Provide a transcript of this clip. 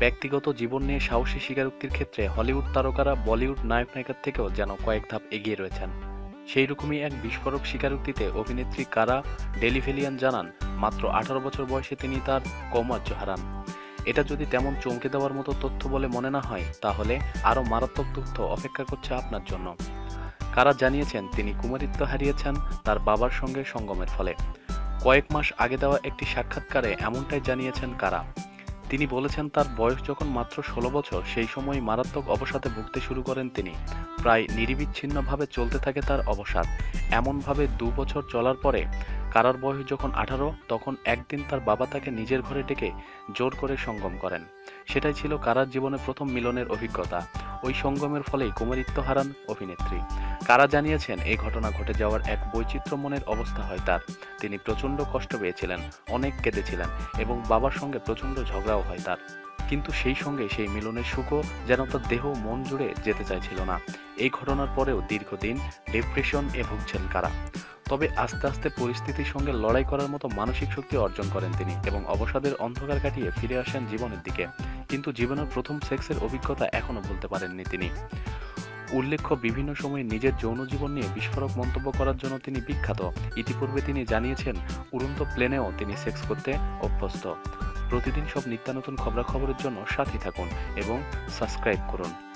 ব্যক্তিগত জীবন নিয়ে সাহসী স্বীকারোক্তির ক্ষেত্রে হলিউড তারকারা বলিউড নায়ক নায়িকার থেকেও যেন কয়েক ধাপ এগিয়ে রয়েছেন। সেই রকমই এক বিস্ফোরক স্বীকারোক্তিতে অভিনেত্রী কারা ডেলিভেলিয়ান জানান, মাত্র আঠারো বছর বয়সে তিনি তার কৌমার্য হারান। এটা যদি তেমন চমকে দেওয়ার মতো তথ্য বলে মনে না হয়, তাহলে আরও মারাত্মক তথ্য অপেক্ষা করছে আপনার জন্য। কারা জানিয়েছেন, তিনি কুমারিত্ব হারিয়েছেন তার বাবার সঙ্গে সঙ্গমের ফলে। কয়েক মাস আগে দেওয়া একটি সাক্ষাৎকারে এমনটাই জানিয়েছেন কারা। তিনি বলেছেন, তার বয়স যখন মাত্র ষোলো বছর, সেই সময় মারাত্মক অবসাদে ভুগতে শুরু করেন তিনি। প্রায় নিরিবিচ্ছিন্নভাবে চলতে থাকে তার অবসাদ। এমনভাবে দু বছর চলার পরে, কারার বয়স যখন আঠারো, তখন একদিন তার বাবা তাকে নিজের ঘরে ডেকে জোর করে সঙ্গম করেন। সেটাই ছিল কারার জীবনে প্রথম মিলনের অভিজ্ঞতা। ওই সঙ্গমের ফলেই কুমারিত্ব হারান অভিনেত্রী। কারা জানিয়েছেন এই ঘটনা ঘটে যাওয়ার এক বৈচিত্র্য মনের অবস্থা হয় তার। তিনি প্রচণ্ড কষ্ট পেয়েছিলেন, অনেক কেঁদেছিলেন এবং বাবার সঙ্গে প্রচণ্ড ঝগড়াও হয় তার। কিন্তু সেই সঙ্গে সেই মিলনের সুখও যেন তার দেহ মন জুড়ে যেতে চাইছিল না। এই ঘটনার পরেও দীর্ঘদিন ডিপ্রেশন এ ভুগছেন কারা? তবে আস্তে আস্তে পরিস্থিতির সঙ্গে লড়াই করার মতো মানসিক শক্তি অর্জন করেন তিনি এবং অবসাদের অন্ধকার কাটিয়ে ফিরে আসেন জীবনের দিকে। কিন্তু জীবনের প্রথম সেক্সের অভিজ্ঞতা এখনও ভুলতে পারেননি তিনি। উল্লেখ্য, বিভিন্ন সময়ে নিজের যৌন জীবন নিয়ে বিস্ফোরক মন্তব্য করার জন্য তিনি বিখ্যাত। ইতিপূর্বে তিনি জানিয়েছেন, উড়ন্ত প্লেনেও তিনি সেক্স করতে অভ্যস্ত। প্রতিদিন সব নিত্যানতুন খবরাখবরের জন্য সাথে থাকুন এবং সাবস্ক্রাইব করুন।